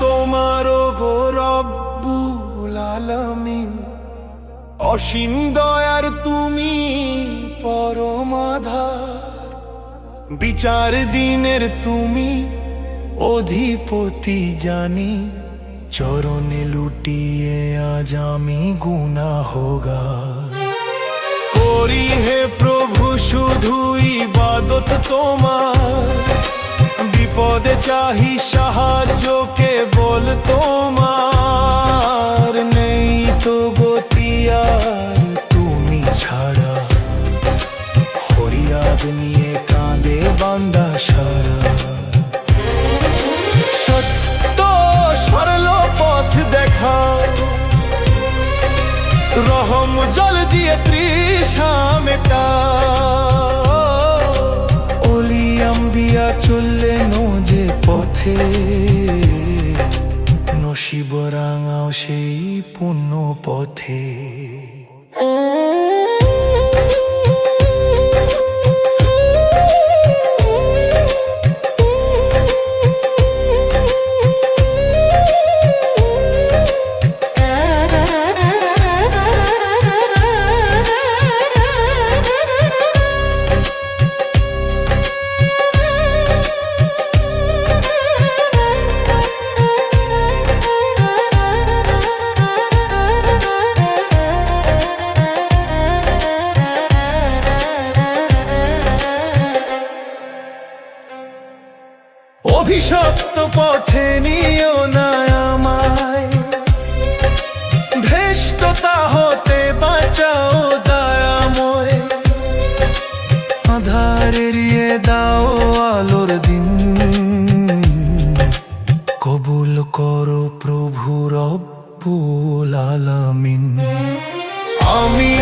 তোমার গৌরব্বুল আলমিন। অসীম দয়ার তুমি পরমাধার বিচার দিনের তুমি অধিপতি জানি। চরণে লুটিয়ে আজ আমি গুনা হোগা করি হে প্রভু, শুধুই বাদত তোমার। বিপদে চাহি সাহায্য কেবল তোমার? নেই তো গতিয়ার তুমি ছাড়া। ফরিয়াদ নিয়ে কাঁদে বান্দা সারা। সত্য সরল পথ দেখা। রহম জল দিয়ে তৃষা মেটা। যে পথে নসিব রাঙাও সেই পুণ্য পথে। অভিশপ্ত পথে নিও না আমায়। ভ্রেষ্টতা হতে বাঁচাও দয়াময়। আধার এড়িয়ে দাও আলোর দিন। কবুল করো প্রভু রব্বুল আলামিন। আমি